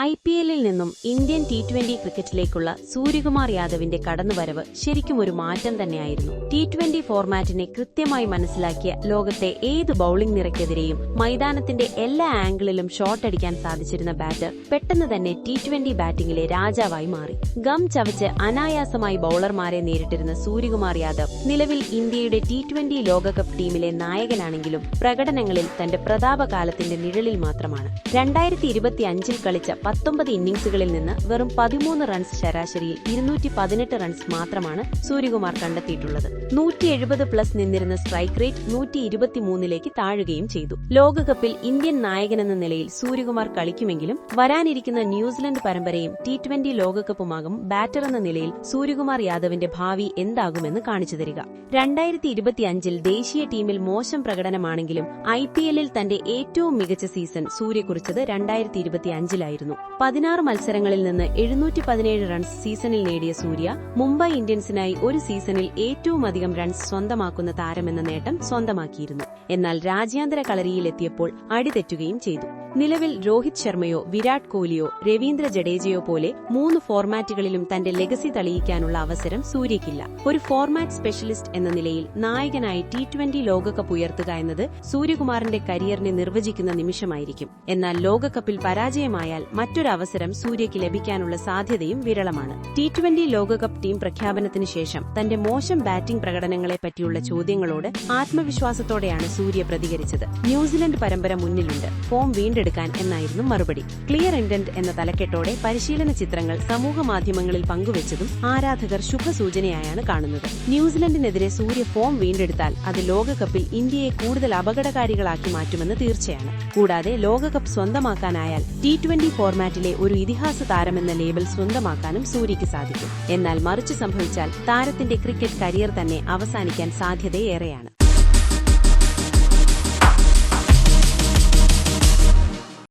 I P എല്ലിൽ നിന്നും Indian T twenty ക്രിക്കറ്റിലേക്കുള്ള സൂര്യകുമാർ യാദവിന്റെ കടന്നുവരവ് ശരിക്കും ഒരു മാറ്റം തന്നെയായിരുന്നു. ടി ട്വന്റി ഫോർമാറ്റിനെ കൃത്യമായി മനസ്സിലാക്കിയ ലോകത്തെ ഏത് ബൌളിംഗ് നിരക്കെതിരെയും മൈതാനത്തിന്റെ എല്ലാ ആംഗിളിലും ഷോട്ട് അടിക്കാൻ സാധിച്ചിരുന്ന ബാറ്റർ പെട്ടെന്ന് തന്നെ ടി ട്വന്റി ബാറ്റിംഗിലെ രാജാവായി മാറി. ഗം ചവച്ച് അനായാസമായി ബൌളർമാരെ നേരിട്ടിരുന്ന സൂര്യകുമാർ യാദവ് നിലവിൽ ഇന്ത്യയുടെ ടി ട്വന്റി ലോകകപ്പ് ടീമിലെ നായകനാണെങ്കിലും പ്രകടനങ്ങളിൽ തന്റെ പ്രതാപകാലത്തിന്റെ നിഴലിൽ മാത്രമാണ്. രണ്ടായിരത്തി ഇരുപത്തി അഞ്ചിൽ കളിച്ച പത്തൊമ്പത് ഇന്നിംഗ്സുകളിൽ നിന്ന് വെറും പതിമൂന്ന് റൺസ് ശരാശരിയിൽ ഇരുന്നൂറ്റി പതിനെട്ട് റൺസ് മാത്രമാണ് സൂര്യകുമാർ കണ്ടെത്തിയിട്ടുള്ളത്. നൂറ്റി എഴുപത് പ്ലസ് നിന്നിരുന്ന സ്ട്രൈക്ക് റേറ്റ് നൂറ്റി ഇരുപത്തിമൂന്നിലേക്ക് താഴുകയും ചെയ്തു. ലോകകപ്പിൽ ഇന്ത്യൻ നായകനെന്ന നിലയിൽ സൂര്യകുമാർ കളിക്കുമെങ്കിലും വരാനിരിക്കുന്ന ന്യൂസിലൻഡ് പരമ്പരയും ടി ട്വന്റി ലോകകപ്പുമാകും ബാറ്റർ എന്ന നിലയിൽ സൂര്യകുമാർ യാദവിന്റെ ഭാവി എന്താകുമെന്ന് കാണിച്ചു തരിക. രണ്ടായിരത്തി ഇരുപത്തിയഞ്ചിൽ ദേശീയ ടീമിൽ മോശം പ്രകടനമാണെങ്കിലും ഐ പി എല്ലിൽ തന്റെ ഏറ്റവും മികച്ച സീസൺ സൂര്യ കുറിച്ചത് രണ്ടായിരത്തി ഇരുപത്തിയഞ്ചിലായിരുന്നു പതിനാറ് മത്സരങ്ങളിൽ നിന്ന് എഴുന്നൂറ്റി പതിനേഴ് റൺസ് സീസണിൽ നേടിയ സൂര്യ മുംബൈ ഇന്ത്യൻസിനായി ഒരു സീസണിൽ ഏറ്റവും അധികം റൺസ് സ്വന്തമാക്കുന്ന താരമെന്ന നേട്ടം സ്വന്തമാക്കിയിരുന്നു. എന്നാൽ രാജ്യാന്തര കളരിയിലെത്തിയപ്പോൾ അടിതെറ്റുകയും ചെയ്തു. നിലവിൽ രോഹിത് ശർമ്മയോ വിരാട് കോഹ്ലിയോ രവീന്ദ്ര ജഡേജയോ പോലെ മൂന്ന് ഫോർമാറ്റുകളിലും തന്റെ ലെഗസി തെളിയിക്കാനുള്ള അവസരം സൂര്യക്കില്ല ഒരു ഫോർമാറ്റ് സ്പെഷ്യലിസ്റ്റ് എന്ന നിലയിൽ നായകനായി ടി ട്വന്റി ലോകകപ്പ് ഉയർത്തുക എന്നത് സൂര്യകുമാറിന്റെ കരിയറിനെ നിർവചിക്കുന്ന നിമിഷമായിരിക്കും. എന്നാൽ ലോകകപ്പിൽ പരാജയമായാൽ മറ്റൊരവസരം സൂര്യയ്ക്ക് ലഭിക്കാനുള്ള സാധ്യതയും വിരളമാണ്. ടി ട്വന്റി ലോകകപ്പ് ടീം പ്രഖ്യാപനത്തിന് ശേഷം തന്റെ മോശം ബാറ്റിംഗ് പ്രകടനങ്ങളെ പറ്റിയുള്ള ചോദ്യങ്ങളോട് ആത്മവിശ്വാസത്തോടെയാണ് സൂര്യ പ്രതികരിച്ചത്. ന്യൂസിലൻഡ് പരമ്പര മുന്നിലുണ്ട്. ഫോം വീണ്ടെടുക്കാൻ എന്നായിരുന്നു മറുപടി. ക്ലിയർ ഇന്റന്റ് എന്ന തലക്കെട്ടോടെ പരിശീലന ചിത്രങ്ങൾ സമൂഹ മാധ്യമങ്ങളിൽ പങ്കുവച്ചതും ആരാധകർ ശുഭസൂചനയായാണ് കാണുന്നത്. ന്യൂസിലൻഡിനെതിരെ സൂര്യ ഫോം വീണ്ടെടുത്താൽ അത് ലോകകപ്പിൽ ഇന്ത്യയെ കൂടുതൽ അപകടകാരികളാക്കി മാറ്റുമെന്ന് തീർച്ചയാണ്. കൂടാതെ ലോകകപ്പ് സ്വന്തമാക്കാനായാൽ ടി ട്വന്റി ഫോർമാറ്റിലെ ഒരു ഇതിഹാസ താരമെന്ന ലേബൽ സ്വന്തമാക്കാനും സൂര്യക്ക് സാധിക്കും. എന്നാൽ മറിച്ച് സംഭവിച്ചാൽ താരത്തിന്റെ ക്രിക്കറ്റ് കരിയർ തന്നെ അവസാനിക്കാൻ സാധ്യതയേറെയാണ്.